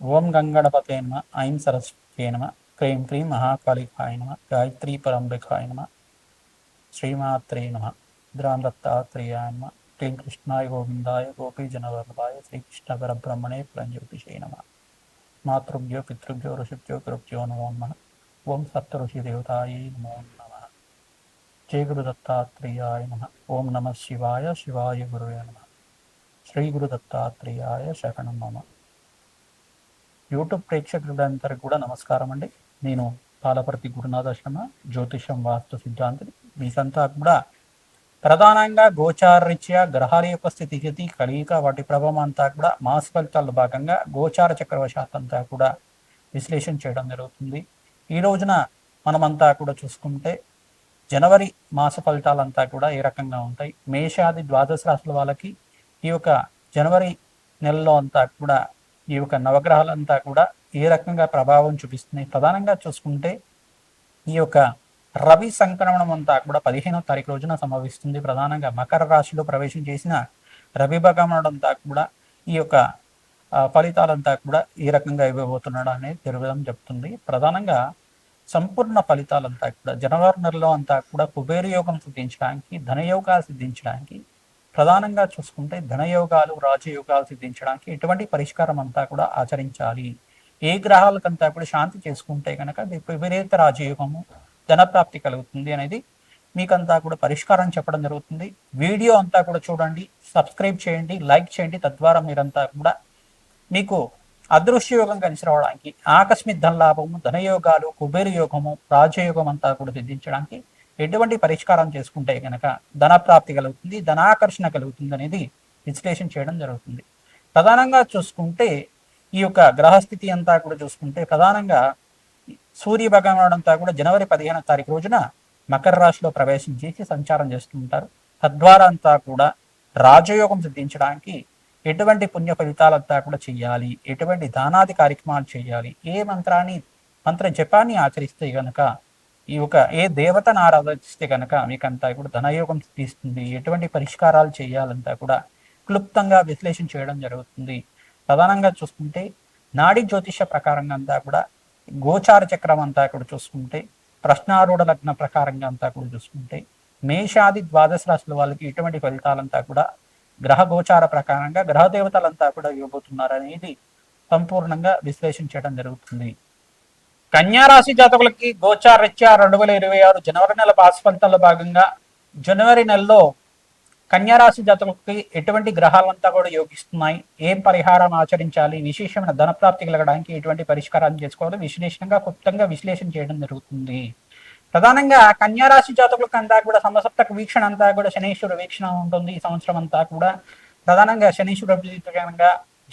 ఓం గంగణపతే నమ ఐం సరస్వతే నమ క్రీం క్రీం మహాకాళికాయ నమ గాయత్రీ పరంబికాయ నమ శ్రీమాత్రే నమ ద్రాం దత్తాత్రేయాయ నమ క్లీం కృష్ణాయ గోవిందాయ గోపీజనవల్లభాయ శ్రీకృష్ణ పరబ్రహ్మణే పురంజ్యోతిషే నమ. మాతృభ్యో పితృభ్యో ఋషిభ్యో కృభ్యో నమో నమ. ఓం సప్త ఋషి దేవతాయ నమో నమ. జయ గురు దత్తాత్రేయాయ నమ. ఓం నమ శివాయ శివాయ గురువే నమ. శ్రీ గురు దత్తాత్రేయాయ శరణం నమ యూట్యూబ్ ప్రేక్షకులందరికీ కూడా నమస్కారం అండి. నేను పాలపర్తి గురునాథాశ్రమ జ్యోతిషం వాస్తు సిద్ధాంతిని. మీకంతా కూడా ప్రధానంగా గోచారరీత్యా గ్రహాల యొక్క స్థితిగతి కలియిక వాటి ప్రభావం అంతా కూడా మాస ఫలితాల్లో భాగంగా గోచార చక్రవశాత్ అంతా కూడా విశ్లేషణ చేయడం జరుగుతుంది. ఈ రోజున మనమంతా కూడా చూసుకుంటే జనవరి మాస ఫలితాలంతా కూడా ఏ రకంగా ఉంటాయి? మేషాది ద్వాదశ రాశుల వాళ్ళకి ఈ యొక్క జనవరి నెలలో అంతా కూడా ఈ యొక్క నవగ్రహాలంతా కూడా ఏ రకంగా ప్రభావం చూపిస్తున్నాయి? ప్రధానంగా చూసుకుంటే ఈ యొక్క రవి సంక్రమణం అంతా కూడా పదిహేనో తారీఖు రోజున సంభవిస్తుంది. ప్రధానంగా మకర రాశిలో ప్రవేశం చేసిన రవి భగవానుడు కూడా ఈ యొక్క ఫలితాలంతా కూడా ఏ రకంగా ఇవ్వబోతున్నాడు అనేది తెలుగుదం చెప్తుంది. ప్రధానంగా సంపూర్ణ ఫలితాలంతా కూడా జనవరి నెలలో అంతా కూడా కుబేర యోగం సిద్ధించడానికి ధనయోగా సిద్ధించడానికి ప్రధానంగా చూసుకుంటే ధనయోగాలు రాజయోగాలు సిద్ధించడానికి ఎటువంటి పరిష్కారం అంతా కూడా ఆచరించాలి. ఏ గ్రహాలకంతా కూడా శాంతి చేసుకుంటే కనుక విపరీత రాజయోగము ధనప్రాప్తి కలుగుతుంది అనేది మీకంతా కూడా పరిష్కారం చెప్పడం జరుగుతుంది. వీడియో అంతా కూడా చూడండి సబ్స్క్రైబ్ చేయండి లైక్ చేయండి. తద్వారా మీరంతా కూడా మీకు అదృశ్య యోగం కలిసి రావడానికి ఆకస్మిక ధనలాభము ధనయోగాలు కుబేర యోగము రాజయోగం అంతా కూడా సిద్ధించడానికి ఎటువంటి పరిష్కారం చేసుకుంటే కనుక ధన ప్రాప్తి కలుగుతుంది ధనాకర్షణ కలుగుతుంది అనేది విశ్లేషణ చేయడం జరుగుతుంది. ప్రధానంగా చూసుకుంటే ఈ యొక్క గ్రహస్థితి అంతా కూడా చూసుకుంటే ప్రధానంగా సూర్య భగవానుడు అంతా కూడా జనవరి పదిహేనో తారీఖు రోజున మకర రాశిలో ప్రవేశం చేసి సంచారం చేస్తుంటారు తద్వారా అంతా కూడా రాజయోగం సిద్ధించడానికి ఎటువంటి పుణ్య ఫలితాలంతా కూడా చేయాలి ఎటువంటి దానాది కార్యక్రమాలు చేయాలి ఏ మంత్రాన్ని మంత్ర జపాన్ని ఆచరిస్తే కనుక ఈ ఒక ఏ దేవతను ఆరాధిస్తే కనుక మీకంతా కూడా ధనయోగం తీస్తుంది. ఎటువంటి పరిష్కారాలు చేయాలంతా కూడా క్లుప్తంగా విశ్లేషణ చేయడం జరుగుతుంది. ప్రధానంగా చూసుకుంటే నాడి జ్యోతిష ప్రకారంగా అంతా కూడా గోచార చక్రం అంతా కూడా చూసుకుంటే ప్రశ్నారూఢ లగ్న ప్రకారంగా అంతా కూడా చూసుకుంటే మేషాది ద్వాదశ రాశుల వాళ్ళకి ఎటువంటి ఫలితాలంతా కూడా గ్రహ గోచార ప్రకారంగా గ్రహ దేవతలంతా కూడా ఇవ్వబోతున్నారు అనేది సంపూర్ణంగా విశ్లేషణ చేయడం జరుగుతుంది. కన్యా రాశి జాతకులకి గోచారరీత్యా రెండు వేల ఇరవై ఆరు జనవరి నెల పాస్ భాగంగా జనవరి నెలలో కన్యారాశి జాతకులకి ఎటువంటి గ్రహాలంతా కూడా యోగిస్తున్నాయి. ఏం పరిహారం ఆచరించాలి? విశేషమైన ధనప్రాప్తి కలగడానికి ఎటువంటి పరిష్కారాలు చేసుకోవాలి? విశ్లేషణగా క్లుప్తంగా విశ్లేషణ చేయడం జరుగుతుంది. ప్రధానంగా కన్యారాశి జాతకులకు అంతా కూడా సమసప్తక వీక్షణ అంతా కూడా శనీశ్వర వీక్షణ ఉంటుంది ఈ సంవత్సరం అంతా కూడా. ప్రధానంగా శనీశ్వర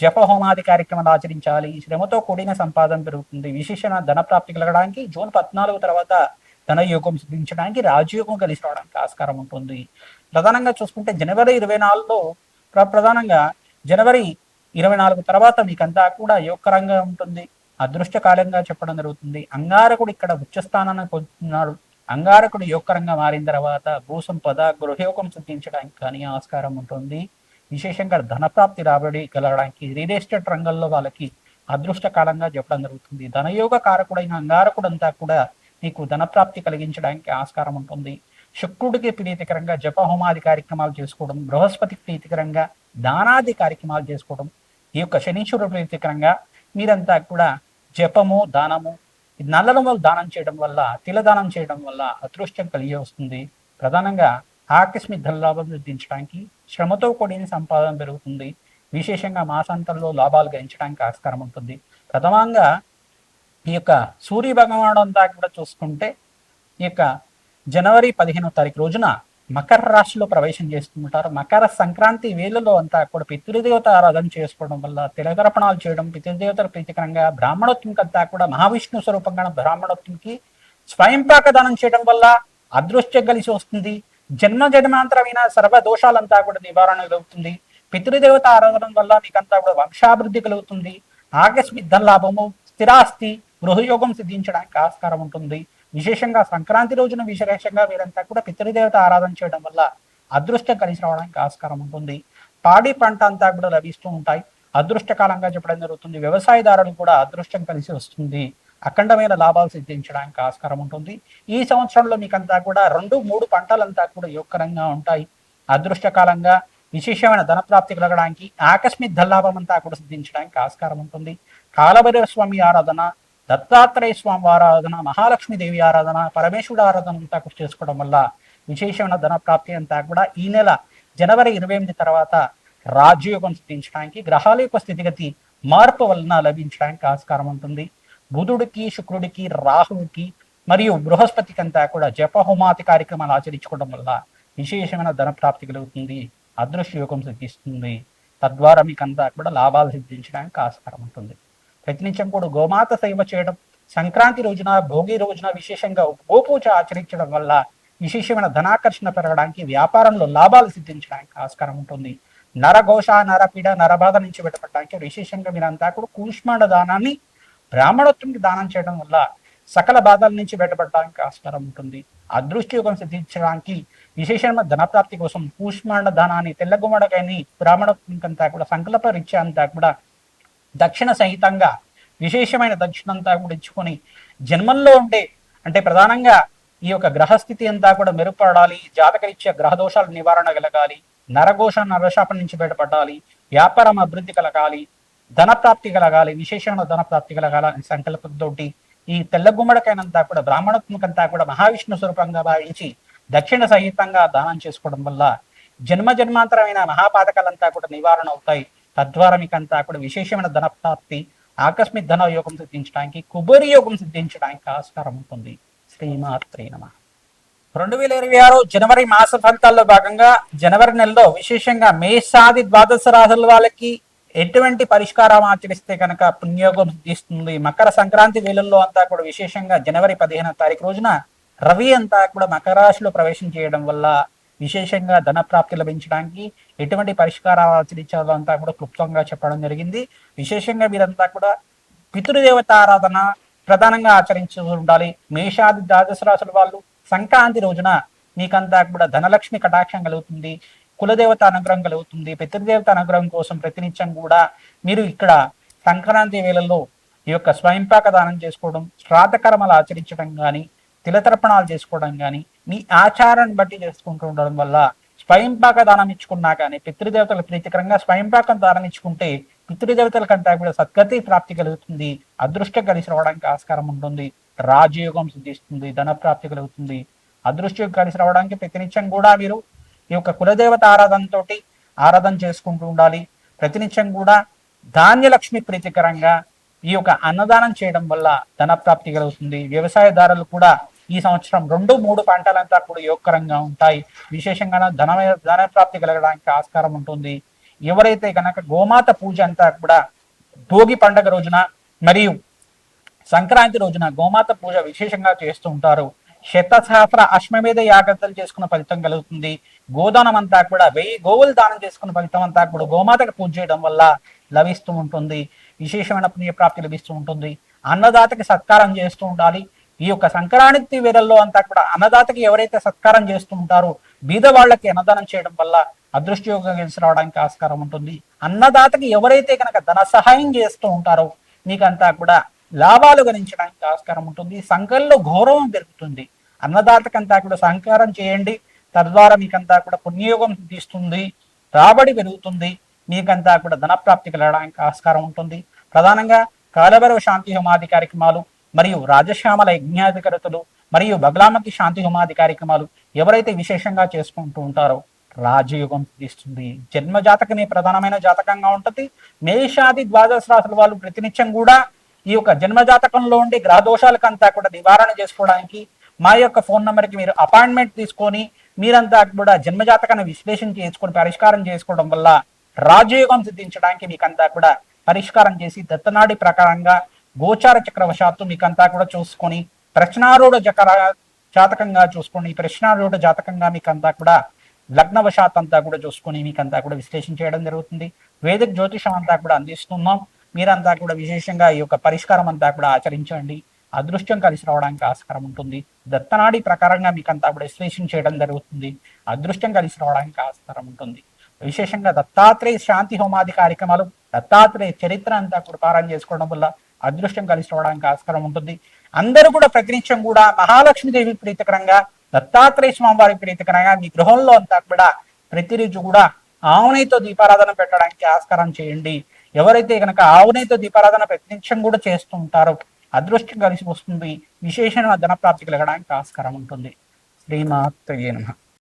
జపహోమాది జప హోమాది కార్యక్రమాలు ఆచరించాలి. శ్రమతో కూడిన సంపాదన పెరుగుతుంది. విశేషణ ధన ప్రాప్తి కలగడానికి జూన్ పద్నాలుగు తర్వాత ధన యోగం సిద్ధించడానికి రాజయోగం కలిసి రావడానికి ఆస్కారం ఉంటుంది. ప్రధానంగా చూసుకుంటే జనవరి ఇరవై నాలుగులో ప్ర- ప్రధానంగా జనవరి ఇరవై నాలుగు తర్వాత మీకంతా కూడా యోగకరంగా ఉంటుంది. అదృష్టకాలంగా చెప్పడం జరుగుతుంది. అంగారకుడు ఇక్కడ ఉచ్చస్థానాన్ని పొందుతున్నాడు. అంగారకుడు యోగకరంగా మారిన తర్వాత భూసంపద గృహయోగం సిద్ధించడానికి కానీ ఆస్కారం ఉంటుంది. విశేషంగా ధనప్రాప్తి రాబడి కలగడానికి రియల్ ఎస్టేట్ రంగంలో వాళ్ళకి అదృష్టకాలంగా చెప్పడం జరుగుతుంది. ధనయోగ కారకుడైన అంగారకుడంతా కూడా మీకు ధనప్రాప్తి కలిగించడానికి ఆస్కారం ఉంటుంది. శుక్రుడికి ప్రీతికరంగా జప హోమాది కార్యక్రమాలు చేసుకోవడం బృహస్పతికి ప్రీతికరంగా దానాది కార్యక్రమాలు చేసుకోవడం ఈ యొక్క శనీశ్వరుడు ప్రీతికరంగా మీరంతా కూడా జపము దానము ఈ దానం చేయడం వల్ల తిలదానం చేయడం వల్ల అదృష్టం కలిగి వస్తుంది. ప్రధానంగా ఆకస్మిక ధనలాభం సిద్ధించడానికి శ్రమతో కూడిన సంపాదన పెరుగుతుంది. విశేషంగా మాసాంతంలో లాభాలు గడించడానికి ఆస్కారం ఉంటుంది. ప్రథమంగా ఈ యొక్క సూర్య భగవానుడు అంతా కూడా చూసుకుంటే ఈ యొక్క జనవరి పదిహేనో తారీఖు రోజున మకర రాశిలో ప్రవేశం చేస్తుంటారు మకర సంక్రాంతి వేలలో అంతా కూడా పితృదేవత ఆరాధన చేసుకోవడం వల్ల తిలతర్పణాలు చేయడం పితృదేవతల ప్రీతికరంగా బ్రాహ్మణోత్వంకి అంతా కూడా మహావిష్ణు స్వరూపంగా బ్రాహ్మణోత్వంకి స్వయం దానం చేయడం వల్ల అదృష్టం కలిసి వస్తుంది. జన్మ జన్మాంతరమైన సర్వ దోషాలంతా కూడా నివారణ కలుగుతుంది. పితృదేవత ఆరాధన వల్ల మీకంతా కూడా వంశాభివృద్ధి కలుగుతుంది. ఆకస్మిక లాభము స్థిరాస్తి గృహయోగం సిద్ధించడానికి ఆస్కారం ఉంటుంది. విశేషంగా సంక్రాంతి రోజున విశేషంగా వీరంతా కూడా పితృదేవత ఆరాధన చేయడం వల్ల అదృష్టం కలిసి రావడానికి ఆస్కారం ఉంటుంది. పాడి పంట అంతా కూడా లభిస్తూ ఉంటాయి. అదృష్టకాలంగా చెప్పడం జరుగుతుంది. వ్యవసాయదారులు కూడా అదృష్టం కలిసి వస్తుంది. అఖండమైన లాభాలు సిద్ధించడానికి ఆస్కారం ఉంటుంది. ఈ సంవత్సరంలో మీకంతా కూడా రెండు మూడు పంటలంతా కూడా యోగకరంగా ఉంటాయి. అదృష్టకాలంగా విశేషమైన ధనప్రాప్తి కలగడానికి ఆకస్మిక లాభం అంతా కూడా సిద్ధించడానికి ఆస్కారం ఉంటుంది. కాలభైరవ స్వామి ఆరాధన దత్తాత్రేయ స్వామి ఆరాధన మహాలక్ష్మీదేవి ఆరాధన పరమేశ్వరుడు ఆరాధన అంతా కూడా చేసుకోవడం వల్ల విశేషమైన ధన ప్రాప్తి అంతా కూడా ఈ నెల జనవరి ఇరవై ఎనిమిది తర్వాత రాజయోగం సిద్ధించడానికి గ్రహాల యొక్క స్థితిగతి మార్పు వలన లభించడానికి ఆస్కారం ఉంటుంది. బుధుడికి శుక్రుడికి రాహువుకి మరియు బృహస్పతికి అంతా కూడా జపహోమాతి కార్యక్రమాలు ఆచరించుకోవడం వల్ల విశేషమైన ధన ప్రాప్తి కలుగుతుంది అదృశ్య యోగం సిద్ధిస్తుంది. తద్వారా మీకు అంతా కూడా లాభాలు సిద్ధించడానికి ఆస్కారం ఉంటుంది. ప్రతినిత్యం కూడా గోమాత సేవ చేయడం సంక్రాంతి రోజున భోగి రోజున విశేషంగా గోపూజ ఆచరించడం వల్ల విశేషమైన ధనాకర్షణ పెరగడానికి వ్యాపారంలో లాభాలు సిద్ధించడానికి ఆస్కారం ఉంటుంది. నరఘోష నరపీడ నరబాధ నుంచి బయటపడడానికి విశేషంగా మీరంతా కూడా కూష్మాండ దానాన్ని బ్రాహ్మణత్వంకి దానం చేయడం వల్ల సకల బాధల నుంచి బయటపడడానికి ఆస్కారం ఉంటుంది. అదృష్టి యోగం సిద్ధించడానికి విశేషమైన ధనప్రాప్తి కోసం కూష్మాండ దానాన్ని తెల్లగుమ్మడకాయని బ్రాహ్మణోత్వంకంతా కూడా సంకల్ప రీత్యా అంతా కూడా దక్షిణ సహితంగా విశేషమైన దక్షిణ అంతా కూడా ఇచ్చుకొని జన్మంలో ఉండే అంటే ప్రధానంగా ఈ యొక్క గ్రహస్థితి అంతా కూడా మెరుగుపడాలి జాతకరీత్యా గ్రహ దోషాల నివారణ కలగాలి నరఘోష నరశాపం నుంచి బయటపడాలి వ్యాపారం అభివృద్ధి కలగాలి ధన ప్రాప్తి కలగాలి విశేషమైన ధనప్రాప్తి కలగాలని సంకల్పంతో ఈ తెల్ల గుమ్మడికైనంతా కూడా బ్రాహ్మణత్మకంతా కూడా మహావిష్ణు స్వరూపంగా భావించి దక్షిణ సహితంగా దానం చేసుకోవడం వల్ల జన్మ జన్మాంతరమైన మహాపాతకాలంతా కూడా నివారణ అవుతాయి. తద్వారా మీకంతా కూడా విశేషమైన ధనప్రాప్తి ఆకస్మిక ధన యోగం సిద్ధించడానికి కుబేరి యోగం సిద్ధించడానికి ఆస్కారం ఉంటుంది. శ్రీమాత్రే నమ. రెండు వేల ఇరవై ఆరు జనవరి మాస ఫలితాల్లో భాగంగా జనవరి నెలలో విశేషంగా మేషాది ద్వాదశ రాశుల వాళ్ళకి ఎటువంటి పరిష్కారం ఆచరిస్తే కనుక పుణ్యోగం సిద్ధిస్తుంది? మకర సంక్రాంతి వేళల్లో అంతా కూడా విశేషంగా జనవరి పదిహేనవ తారీఖు రోజున రవి అంతా కూడా మకర రాశిలో ప్రవేశం చేయడం వల్ల విశేషంగా ధన ప్రాప్తి లభించడానికి ఎటువంటి పరిష్కారాలు ఆచరించాలో అంతా కూడా క్లుప్తంగా చెప్పడం జరిగింది. విశేషంగా మీరంతా కూడా పితృదేవత ఆరాధన ప్రధానంగా ఆచరించి ఉండాలి. మేషాది ద్వాదశ రాశుల వాళ్ళు సంక్రాంతి రోజున మీకంతా కూడా ధనలక్ష్మి కటాక్షం కలుగుతుంది. కులదేవత అనుగ్రహం కలుగుతుంది. పితృదేవత అనుగ్రహం కోసం ప్రతినిత్యం కూడా మీరు ఇక్కడ సంక్రాంతి వేళల్లో ఈ యొక్క స్వయంపాక దానం చేసుకోవడం శ్రాద్ధకర్మలు ఆచరించడం కానీ తిలతర్పణాలు చేసుకోవడం కానీ మీ ఆచారాన్ని బట్టి చేసుకుంటూ ఉండడం వల్ల స్వయంపాక దానం ఇచ్చుకున్నా కానీ పితృదేవతల ప్రీతికరంగా స్వయంపాకం దానం ఇచ్చుకుంటే పితృదేవతల కంటే కూడా సద్గతి ప్రాప్తి కలుగుతుంది. అదృష్టం కలిసి రావడానికి ఆస్కారం ఉంటుంది. రాజయోగం సిద్ధిస్తుంది ధన ప్రాప్తి కలుగుతుంది. అదృష్టం కలిసి రావడానికి ప్రతినిత్యం కూడా మీరు ఈ యొక్క కులదేవత ఆరాధనతో ఆరాధన చేసుకుంటూ ఉండాలి. ప్రతినిత్యం కూడా ధాన్యలక్ష్మి ప్రీతికరంగా ఈ యొక్క అన్నదానం చేయడం వల్ల ధన ప్రాప్తి కలుగుతుంది వ్యవసాయదారులు కూడా ఈ సంవత్సరం రెండు మూడు పంటలంతా కూడా యోగకరంగా ఉంటాయి. విశేషంగా ధన ధన ప్రాప్తి కలగడానికి ఆస్కారం ఉంటుంది. ఎవరైతే కనుక గోమాత పూజ అంతా కూడా భోగి పండగ రోజున మరియు సంక్రాంతి రోజున గోమాత పూజ విశేషంగా చేస్తూ ఉంటారు. శతసహస్ర అశ్వమేధ యాగతలు చేసుకున్న ఫలితం కలుగుతుంది. గోదానం అంతా కూడా వెయ్యి గోవులు దానం చేసుకున్న ఫలితం అంతా కూడా గోమాతకు పూజ చేయడం వల్ల లభిస్తూ ఉంటుంది. విశేషమైన పుణ్యప్రాప్తి లభిస్తూ ఉంటుంది. అన్నదాతకి సత్కారం చేస్తూ ఉండాలి. ఈ యొక్క సంక్రాంతి వేళల్లో అంతా కూడా అన్నదాతకి ఎవరైతే సత్కారం చేస్తూ ఉంటారో బీద వాళ్ళకి అన్నదానం చేయడం వల్ల అదృష్టయోగం కలిసి రావడానికి ఆస్కారం ఉంటుంది. అన్నదాతకి ఎవరైతే కనుక ధన సహాయం చేస్తూ ఉంటారో మీకంతా కూడా లాభాలు గణించడానికి ఆస్కారం ఉంటుంది. సంఘంలో గౌరవం పెరుగుతుంది. అన్నదాతకంతా కూడా సహకారం చేయండి. తద్వారా మీకంతా కూడా పుణ్యయోగం తీస్తుంది. రాబడి పెరుగుతుంది. మీకంతా కూడా ధనప్రాప్తి కలగడానికి ఆస్కారం ఉంటుంది. ప్రధానంగా కాలభైరవ శాంతి హోమాది కార్యక్రమాలు మరియు రాజశ్యామల యజ్ఞాధికరతలు మరియు బగలామతి శాంతి హోమాది కార్యక్రమాలు ఎవరైతే విశేషంగా చేసుకుంటూ ఉంటారో రాజయోగం తీస్తుంది. జన్మ జాతకమే ప్రధానమైన జాతకంగా ఉంటుంది. మేషాది ద్వాదశ రాశుల వాళ్ళు ప్రతినిత్యం కూడా ఈ యొక్క జన్మ జాతకంలో ఉండే గ్రహదోషాలకంతా కూడా నివారణ చేసుకోవడానికి మా యొక్క ఫోన్ నెంబర్కి మీరు అపాయింట్మెంట్ తీసుకొని మీరంతా కూడా జన్మజాతకాన్ని విశ్లేషణ చేసుకొని పరిష్కారం చేసుకోవడం వల్ల రాజయోగం సిద్ధించడానికి మీకంతా కూడా పరిష్కారం చేసి దత్తనాడి ప్రకారంగా గోచార చక్రవశాత్తు మీకంతా కూడా చూసుకొని ప్రశ్నారూఢ చక్ర జాతకంగా చూసుకొని ప్రశ్నారూఢ జాతకంగా మీకంతా కూడా లగ్నవశాత్ అంతా కూడా చూసుకొని మీకంతా కూడా విశ్లేషణ చేయడం జరుగుతుంది. వేదిక జ్యోతిషం అంతా కూడా అందిస్తున్నాం. మీరంతా కూడా విశేషంగా ఈ యొక్క పరిష్కారం అంతా కూడా ఆచరించండి. అదృష్టం కలిసి రావడానికి ఆస్కారం ఉంటుంది. దత్తనాడి ప్రకారంగా మీకు అంతా కూడా విశ్లేషణ చేయడం జరుగుతుంది. అదృష్టం కలిసి రావడానికి ఆస్కారం ఉంటుంది. విశేషంగా దత్తాత్రేయ శాంతి హోమాది కార్యక్రమాలు దత్తాత్రేయ చరిత్ర అంతా కూడా పారాయణ చేసుకోవడం వల్ల అదృష్టం కలిసి రావడానికి ఆస్కారం ఉంటుంది. అందరూ కూడా ప్రతినిత్యం కూడా మహాలక్ష్మీదేవి ప్రీతికరంగా దత్తాత్రేయ స్వామివారి ప్రీతికరంగా మీ గృహంలో అంతా కూడా ప్రతిరోజు కూడా ఆవునైతో దీపారాధన పెట్టడానికి ఆస్కారం చేయండి. ఎవరైతే కనుక ఆవునైతో దీపారాధన ప్రతినిత్యం కూడా చేస్తూ ఉంటారో అదృష్టం కలిసి వస్తుంది. విశేషమైన ధనప్రాప్తి కలగడానికి ఆస్కారం ఉంటుంది. శ్రీమాత్రయే నమః.